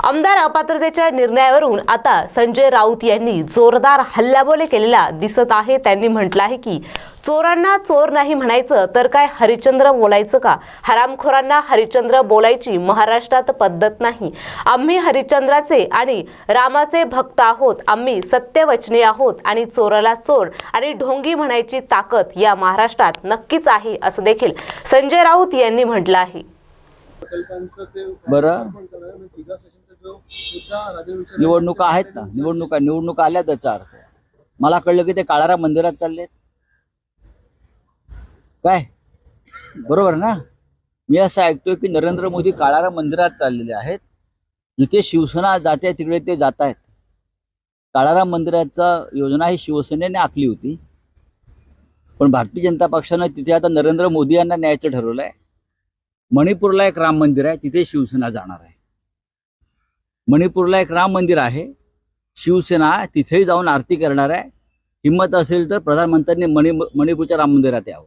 आमदार अपात्रतेच्या निर्णयावरून आता संजय राऊत यांनी जोरदार हल्लाबोले केलेला दिसत आहे. त्यांनी म्हटलं आहे की चोरांना चोर नाही म्हणायचं तर काय हरिश्चंद्र बोलायचं का? हरामखोरांना हरिश्चंद्र बोलायची महाराष्ट्रात पद्धत नाही. आम्ही हरिश्चंद्राचे आणि रामाचे भक्त आहोत. आम्ही सत्यवचनी आहोत आणि चोराला चोर आणि ढोंगी म्हणायची ताकद या महाराष्ट्रात नक्कीच आहे असं देखील संजय राऊत यांनी म्हटलं आहे. बरं. निवडणुका आहेत ना. निवडणुका निवडणुका आल्या त्याचा अर्थ. मला कळलं की ते काळारा मंदिरात चाललेत. काय? बरोबर ना? मी असं ऐकतोय की नरेंद्र मोदी काळारा मंदिरात चाललेले आहेत. जिथे शिवसेना जाते तिकडे ते जात आहेत. काळाराम मंदिराचा योजना ही शिवसेनेने आखली होती. पण भारतीय जनता पक्षानं तिथे आता नरेंद्र मोदी यांना न्यायचं ठरवलं आहे मणिपूरला एक राम मंदिर आहे तिथे शिवसेना जाणार आहे. मणिपूरला एक राम मंदिर आहे शिवसेना तिथेही जाऊन आरती करणार आहे. हिंमत असेल तर प्रधानमंत्र्यांनी मणि मणिपूरच्या राम मंदिरात यावं.